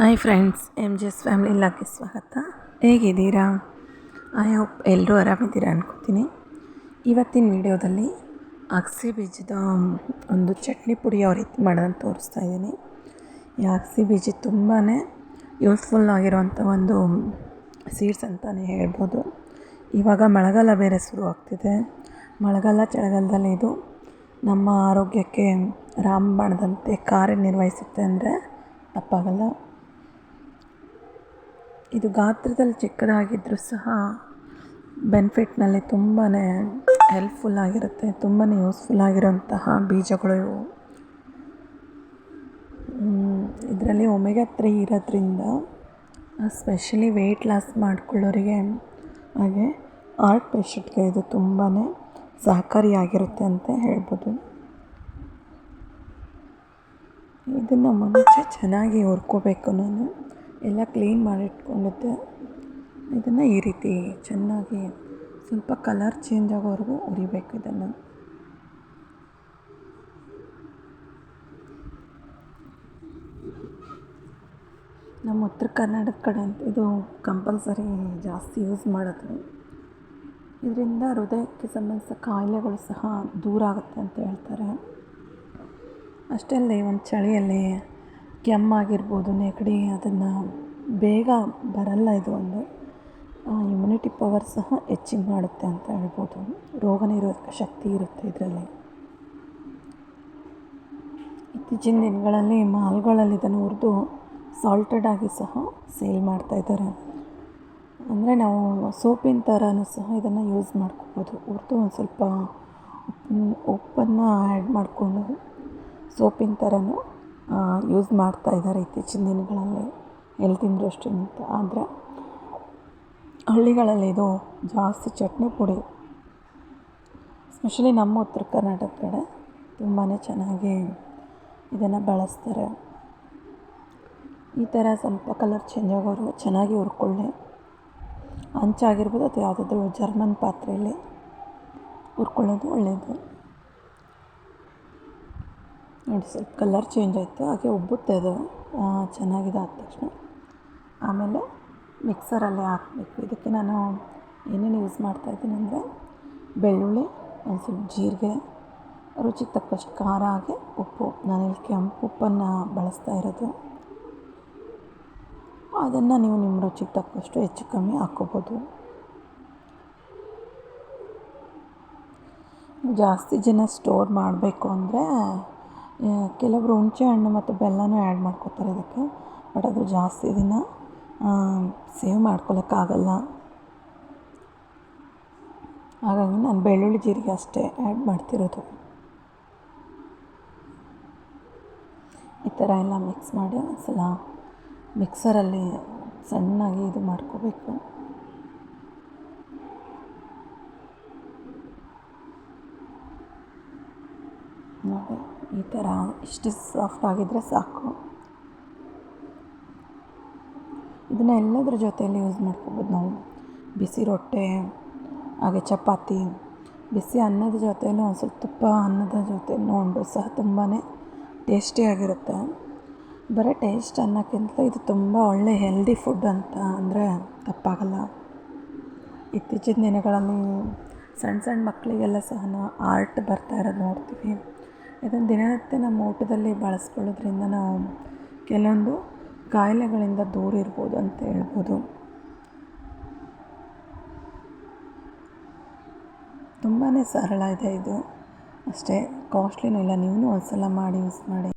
Hi friends M G S family ಲಾಗೆ ಸ್ವಾಗತ. ಹೇಗಿದ್ದೀರಾ? I hope ಎಲ್ಲರೂ ಆರಾಮಿದ್ದೀರಾ ಅನ್ಕೋತೀನಿ. ಇವತ್ತಿನ ವಿಡಿಯೋದಲ್ಲಿ ಅಗಸೆ ಬೀಜದ ಒಂದು ಚಟ್ನಿ ಪುಡಿ ಯಾವ ರೀತಿ ಮಾಡೋದನ್ನು ತೋರಿಸ್ತಾ ಇದ್ದೀನಿ. ಈ ಅಗಸೆ ಬೀಜ ತುಂಬಾ ಯೂಸ್ಫುಲ್ ಆಗಿರುವಂಥ ಒಂದು ಸೀಡ್ಸ್ ಅಂತಲೇ ಹೇಳ್ಬೋದು. ಇವಾಗ ಮಳೆಗಾಲ ಬೇರೆ ಶುರು ಆಗ್ತಿದೆ. ಮಳೆಗಾಲ ಚಳಿಗಾಲದಲ್ಲಿ ಇದು ನಮ್ಮ ಆರೋಗ್ಯಕ್ಕೆ ರಾಮಬಾಣದಂತೆ ಕಾರ್ಯನಿರ್ವಹಿಸುತ್ತೆ ಅಂದರೆ ತಪ್ಪಾಗಲ್ಲ. ಇದು ಗಾತ್ರದಲ್ಲಿ ಚಿಕ್ಕದಾಗಿದ್ದರೂ ಸಹ ಬೆನಿಫಿಟ್ನಲ್ಲಿ ತುಂಬಾ ಹೆಲ್ಪ್ಫುಲ್ ಆಗಿರುತ್ತೆ ತುಂಬಾ ಯೂಸ್ಫುಲ್ ಆಗಿರೋಂತಹ ಬೀಜಗಳು ಇವು. ಇದರಲ್ಲಿ ಒಮೆಗಾ ತ್ರೀ ಇರೋದ್ರಿಂದ ಸ್ಪೆಷಲಿ ವೆಯ್ಟ್ ಲಾಸ್ ಮಾಡ್ಕೊಳ್ಳೋರಿಗೆ ಹಾಗೆ ಹಾರ್ಟ್ ಪೇಷಂಟ್ಗೆ ಇದು ತುಂಬಾ ಸಹಕಾರಿಯಾಗಿರುತ್ತೆ ಅಂತ ಹೇಳ್ಬೋದು. ಇದನ್ನು ಮುಂಚೆ ಚೆನ್ನಾಗಿ ಹುರ್ಕೋಬೇಕು ನಾನು. ಎಲ್ಲ ಕ್ಲೀನ್ ಮಾಡಿಟ್ಕೊಂಡಿದ್ದೆ. ಇದನ್ನು ಈ ರೀತಿ ಚೆನ್ನಾಗಿ ಸ್ವಲ್ಪ ಕಲರ್ ಚೇಂಜ್ ಆಗೋವರೆಗೂ ಹುರಿಬೇಕು ಇದನ್ನು. ನಮ್ಮ ಉತ್ತರ ಕರ್ನಾಟಕ ಕಡೆ ಅಂತ ಇದು ಕಂಪಲ್ಸರಿ ಜಾಸ್ತಿ ಯೂಸ್ ಮಾಡೋದು. ಇದರಿಂದ ಹೃದಯಕ್ಕೆ ಸಂಬಂಧಿಸಿದ ಕಾಯಿಲೆಗಳು ಸಹ ದೂರ ಆಗುತ್ತೆ ಅಂತ ಹೇಳ್ತಾರೆ. ಅಷ್ಟೇ ಒಂದು ಚಳಿಯಲ್ಲಿ ಕೆಮ್ಮಾಗಿರ್ಬೋದು, ನೆಗಡಿ, ಅದನ್ನು ಬೇಗ ಬರಲ್ಲ ಇದು ಒಂದು. ಇಮ್ಯುನಿಟಿ ಪವರ್ ಸಹ ಹೆಚ್ಚಿಗೆ ಮಾಡುತ್ತೆ ಅಂತ ಹೇಳ್ಬೋದು. ರೋಗ ನಿರೋಧಕ ಶಕ್ತಿ ಇರುತ್ತೆ ಇದರಲ್ಲಿ. ಇತ್ತೀಚಿನ ದಿನಗಳಲ್ಲಿ ಮಾಲ್ಗಳಲ್ಲಿ ಇದನ್ನು ಹುರಿದು ಸಾಲ್ಟೆಡ್ ಆಗಿ ಸಹ ಸೇಲ್ ಮಾಡ್ತಾ ಇದ್ದಾರೆ. ಅಂದರೆ ನಾವು ಸೋಪಿನ ಥರನೂ ಸಹ ಇದನ್ನು ಯೂಸ್ ಮಾಡ್ಕೋಬೋದು. ಹುರಿದು ಒಂದು ಸ್ವಲ್ಪ ಉಪ್ಪನ್ನು ಆ್ಯಡ್ ಮಾಡಿಕೊಂಡು ಸೋಪಿನ ಥರನೂ ಯೂಸ್ ಮಾಡ್ತಾ ಇದ್ದಾರೆ ಇತ್ತೀಚಿನ ದಿನಗಳಲ್ಲಿ. ಹೆಲ್ತಿನ ಅಂತ. ಆದರೆ ಹಳ್ಳಿಗಳಲ್ಲಿ ಇದು ಜಾಸ್ತಿ ಚಟ್ನಿ ಪುಡಿ ಎಸ್ಪೆಷಲಿ ನಮ್ಮ ಉತ್ತರ ಕರ್ನಾಟಕ ಕಡೆ ತುಂಬಾ ಚೆನ್ನಾಗಿ ಇದನ್ನು ಬಳಸ್ತಾರೆ. ಈ ಥರ ಸ್ವಲ್ಪ ಕಲರ್ ಚೇಂಜ್ ಆಗೋರು ಚೆನ್ನಾಗಿ ಹುರ್ಕೊಳ್ಳಿ. ಹಂಚಾಗಿರ್ಬೋದು ಅಥವಾ ಯಾವುದಾದ್ರೂ ಜರ್ಮನ್ ಪಾತ್ರೆಯಲ್ಲಿ ಹುರ್ಕೊಳ್ಳೋದು ಒಳ್ಳೆಯದು ನೋಡಿ ಸ್ವಲ್ಪ ಕಲರ್ ಚೇಂಜ್ ಆಯಿತು. ಹಾಗೆ ಉಬ್ಬುತ್ತೆ ಅದು. ಚೆನ್ನಾಗಿದೆ ಆದ ತಕ್ಷಣ ಆಮೇಲೆ ಮಿಕ್ಸರಲ್ಲಿ ಹಾಕಬೇಕು. ಇದಕ್ಕೆ ನಾನು ಏನೇನು ಯೂಸ್ ಮಾಡ್ತಾಯಿದ್ದೀನಿ ಅಂದರೆ ಬೆಳ್ಳುಳ್ಳಿ, ಒಂದು ಸ್ವಲ್ಪ ಜೀರಿಗೆ, ರುಚಿಗೆ ತಕ್ಕಷ್ಟು ಖಾರ ಹಾಗೆ ಉಪ್ಪು. ನಾನಿಲ್ಲಿ ಕೆಂಪು ಉಪ್ಪನ್ನು ಬಳಸ್ತಾ ಇರೋದು. ಅದನ್ನು ನೀವು ನಿಮ್ಮ ರುಚಿಗೆ ತಕ್ಕಷ್ಟು ಹೆಚ್ಚು ಕಮ್ಮಿ ಹಾಕ್ಕೋಬೋದು ಜಾಸ್ತಿ ಜನ ಸ್ಟೋರ್ ಮಾಡಬೇಕು ಅಂದರೆ ಕೆಲವರು ಹುಣಸೆ ಹಣ್ಣು ಮತ್ತು ಬೆಲ್ಲನೂ ಆ್ಯಡ್ ಮಾಡ್ಕೋತಾರೆ ಅದಕ್ಕೆ. ಬಟ್ ಅದು ಜಾಸ್ತಿ ದಿನ ಸೇವ್ ಮಾಡ್ಕೊಳ್ಳೋಕ್ಕಾಗಲ್ಲ ಹಾಗಾಗಿ ನಾನು ಬೆಳ್ಳುಳ್ಳಿ ಜೀರಿಗೆ ಅಷ್ಟೇ ಆ್ಯಡ್ ಮಾಡ್ತಿರೋದು. ಈ ಥರ ಎಲ್ಲ ಮಿಕ್ಸ್ ಮಾಡಿ ಒಂದು ಸಲ ಮಿಕ್ಸರಲ್ಲಿ ಸಣ್ಣಾಗಿ ಇದು ಮಾಡ್ಕೋಬೇಕು. ನೋಡಿ ಈ ಥರ ಇಷ್ಟು ಸಾಫ್ಟ್ ಆಗಿದ್ದರೆ ಸಾಕು. ಇದನ್ನು ಎಲ್ಲದರ ಜೊತೆಯಲ್ಲಿ ಯೂಸ್ ಮಾಡ್ಕೋಬೋದು ನಾವು. ಬಿಸಿ ರೊಟ್ಟೆ, ಹಾಗೆ ಚಪಾತಿ, ಬಿಸಿ ಅನ್ನದ ಜೊತೆಯೂ ಒಂದು ಸ್ವಲ್ಪ ತುಪ್ಪ ಅನ್ನದ ಜೊತೆ ಉಂಡ್ರು ಸಹ ತುಂಬಾ ಟೇಸ್ಟಿಯಾಗಿರುತ್ತೆ ಬರೀ ಟೇಸ್ಟ್ ಅನ್ನೋಕ್ಕಿಂತ ಇದು ತುಂಬ ಒಳ್ಳೆ ಹೆಲ್ದಿ ಫುಡ್ ಅಂತ ಅಂದರೆ ತಪ್ಪಾಗಲ್ಲ. ಇತ್ತೀಚಿನ ದಿನಗಳಲ್ಲಿ ಸಣ್ಣ ಸಣ್ಣ ಮಕ್ಕಳಿಗೆಲ್ಲ ಸಹ ಆರ್ಟ್ ಬರ್ತಾ ಇರೋದು ನೋಡ್ತೀವಿ. ಇದನ್ನು ದಿನನಿತ್ಯ ನಮ್ಮ ಊಟದಲ್ಲಿ ಬಳಸ್ಕೊಳ್ಳೋದ್ರಿಂದ ನಾವು ಕೆಲವೊಂದು ಕಾಯಿಲೆಗಳಿಂದ ದೂರ ಇರ್ಬೋದು ಅಂತ ಹೇಳ್ಬೋದು. ತುಂಬಾ ಸರಳ ಇದೆ ಇದು. ಅಷ್ಟೇ ಕಾಸ್ಟ್ಲಿನೂ ಇಲ್ಲ. ನೀವು ಒಂದು ಸಲ ಮಾಡಿ ಯೂಸ್ ಮಾಡಿ.